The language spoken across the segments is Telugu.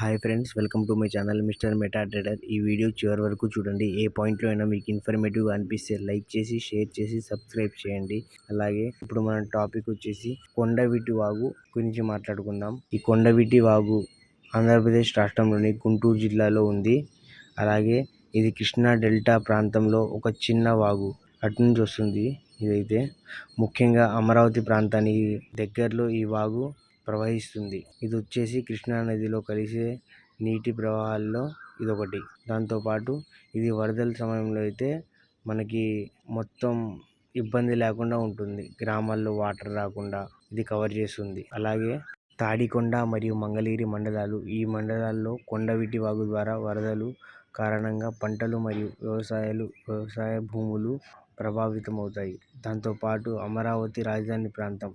Hi friends welcome to my channel mister meta trader. ఈ వీడియో చివరి వరకు చూడండి. ఏ పాయింట్లో అయినా మీకు ఇన్ఫర్మేటివ్ అనిపిస్తే లైక్ చేసి షేర్ చేసి సబ్స్క్రైబ్ చేయండి. అలాగే ఇప్పుడు మన టాపిక్ వచ్చేసి కొండవీటి వాగు గురించి మాట్లాడుకుందాం. ఈ కొండవీటి వాగు ఆంధ్రప్రదేశ్ రాష్ట్రంలోని గుంటూరు జిల్లాలో ఉంది. అలాగే ఇది కృష్ణా డెల్టా ప్రాంతంలో ఒక చిన్న వాగు అటు నుంచి వస్తుంది. ఇదైతే ముఖ్యంగా అమరావతి ప్రాంతానికి దగ్గరలో ఈ వాగు ప్రవహిస్తుంది. ఇది వచ్చేసి కృష్ణా నదిలో కలిసే నీటి ప్రవాహాల్లో ఇదొకటి. దాంతోపాటు ఇది వరదల సమయంలో అయితే మనకి మొత్తం ఇబ్బంది లేకుండా ఉంటుంది. గ్రామాల్లో వాటర్ రాకుండా ఇది కవర్ చేస్తుంది. అలాగే తాడికొండ మరియు మంగళగిరి మండలాలు ఈ మండలాల్లో కొండవీటి వాగు ద్వారా వరదలు కారణంగా పంటలు మరియు వ్యవసాయాలు వ్యవసాయ భూములు ప్రభావితమవుతాయి. దాంతోపాటు అమరావతి రాజధాని ప్రాంతం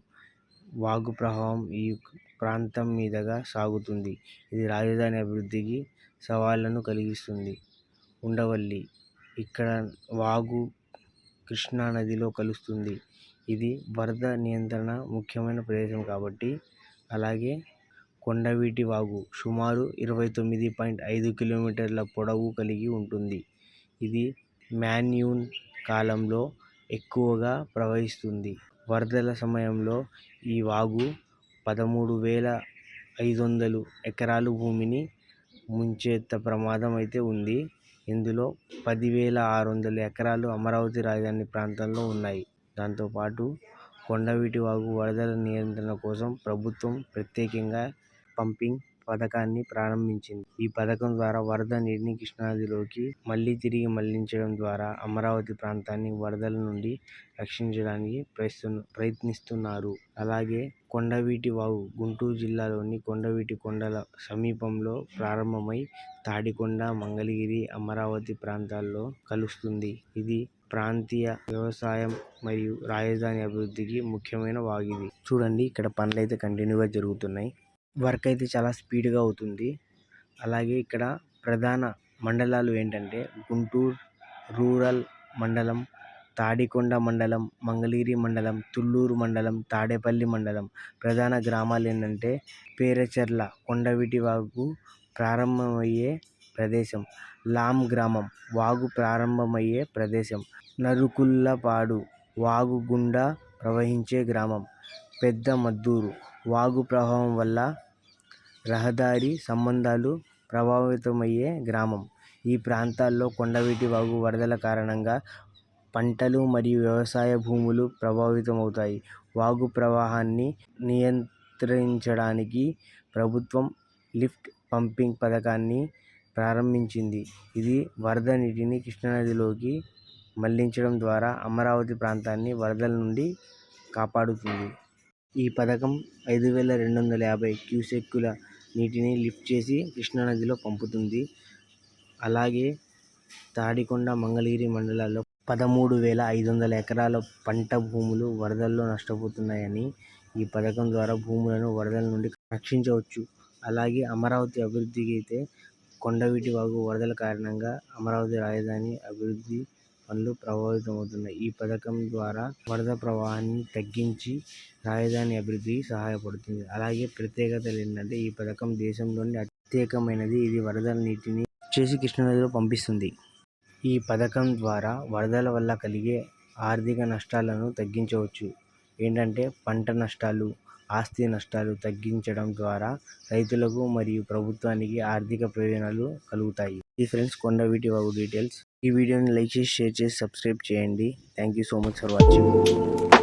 వాగు ప్రవాహం ఈ ప్రాంతం మీదుగా సాగుతుంది. ఇది రాజధాని అభివృద్ధికి సవాళ్ళను కలిగిస్తుంది. ఉండవల్లి ఇక్కడ వాగు కృష్ణా నదిలో కలుస్తుంది. ఇది వరద నియంత్రణ ముఖ్యమైన ప్రదేశం కాబట్టి అలాగే కొండవీటి వాగు సుమారు ఇరవై తొమ్మిది పాయింట్ ఐదు కిలోమీటర్ల పొడవు కలిగి ఉంటుంది. ఇది మాన్యూన్ కాలంలో ఎక్కువగా ప్రవహిస్తుంది. వరదల సమయంలో ఈ వాగు పదమూడు వేల ఐదు వందలు ఎకరాలు భూమిని ముంచేత్త ప్రమాదం అయితే ఉంది. ఇందులో పదివేల ఆరు వందల ఎకరాలు అమరావతి రాజధాని ప్రాంతంలో ఉన్నాయి. దాంతోపాటు కొండవీటి వాగు వరదల నియంత్రణ కోసం ప్రభుత్వం ప్రత్యేకంగా పంపింగ్ పథకాన్ని ప్రారంభించింది. ఈ పథకం ద్వారా వరద నీటిని కృష్ణానదిలోకి మళ్ళీ తిరిగి మళ్ళించడం ద్వారా అమరావతి ప్రాంతాన్ని వరదల నుండి రక్షించడానికి ప్రయత్న ప్రయత్నిస్తున్నారు. అలాగే కొండవీటి వాగు గుంటూరు జిల్లాలోని కొండవీటి కొండల సమీపంలో ప్రారంభమై తాడికొండ మంగళగిరి అమరావతి ప్రాంతాల్లో కలుస్తుంది. ఇది ప్రాంతీయ వ్యవసాయం మరియు రాజధాని అభివృద్ధికి ముఖ్యమైన వాగు ఇది చూడండి ఇక్కడ పనులైతే కంటిన్యూగా జరుగుతున్నాయి. వర్క్ అయితే చాలా స్పీడ్గా అవుతుంది. అలాగే ఇక్కడ ప్రధాన మండలాలు ఏంటంటే గుంటూరు రూరల్ మండలం తాడికొండ మండలం మంగళగిరి మండలం తుళ్ళూరు మండలం తాడేపల్లి మండలం. ప్రధాన గ్రామాలు ఏంటంటే పేరచెర్ల కొండవీటి వాగు ప్రారంభమయ్యే ప్రదేశం. లాం గ్రామం వాగు ప్రారంభమయ్యే ప్రదేశం. నరుకుళ్ళపాడు వాగు గుండా ప్రవహించే గ్రామం. పెద్ద మద్దూరు వాగు ప్రవాహం వల్ల రహదారి సంబంధాలు ప్రభావితమయ్యే గ్రామం. ఈ ప్రాంతాల్లో కొండవీటి వాగు వరదల కారణంగా పంటలు మరియు వ్యవసాయ భూములు ప్రభావితమవుతాయి. వాగు ప్రవాహాన్ని నియంత్రించడానికి ప్రభుత్వం లిఫ్ట్ పంపింగ్ పథకాన్ని ప్రారంభించింది. ఇది వరద నీటిని కృష్ణానదిలోకి మళ్ళించడం ద్వారా అమరావతి ప్రాంతాన్ని వరదల నుండి కాపాడుతుంది. ఈ పథకం ఐదు వేల రెండు వందల యాభై క్యూసెక్కుల నీటిని లిఫ్ట్ చేసి కృష్ణానదిలో పంపుతుంది. అలాగే తాడికొండ మంగళగిరి మండలాల్లో పదమూడు వేల ఐదు వందల ఎకరాల పంట భూములు వరదల్లో నష్టపోతున్నాయని ఈ పథకం ద్వారా భూములను వరదల నుండి రక్షించవచ్చు. అలాగే అమరావతి అభివృద్ధికి అయితే కొండవీటి వాగు వరదల కారణంగా అమరావతి రాజధాని అభివృద్ధి పనులు ప్రభావితమవుతున్నాయి. ఈ పథకం ద్వారా వరద ప్రవాహాన్ని తగ్గించి రాజధాని అభివృద్ధికి సహాయపడుతుంది. అలాగే ప్రత్యేకతలు ఏంటంటే ఈ పథకం దేశంలోని ప్రత్యేకమైనది ఇది వరదల నీటిని చేసి కృష్ణానదిలో పంపిస్తుంది. ఈ పథకం ద్వారా వరదల వల్ల కలిగే ఆర్థిక నష్టాలను తగ్గించవచ్చు. ఏంటంటే పంట నష్టాలు ఆస్తి నష్టాలు తగ్గించడం ద్వారా రైతులకు మరియు ప్రభుత్వానికి ఆర్థిక ప్రయోజనాలు కలుగుతాయి. ఈ ఫ్రెండ్స్ కొండవీటి బాబు డీటెయిల్స్ ఈ వీడియోని లైక్ చేసి షేర్ చేసి సబ్స్క్రైబ్ చేయండి. Thank you so much for watching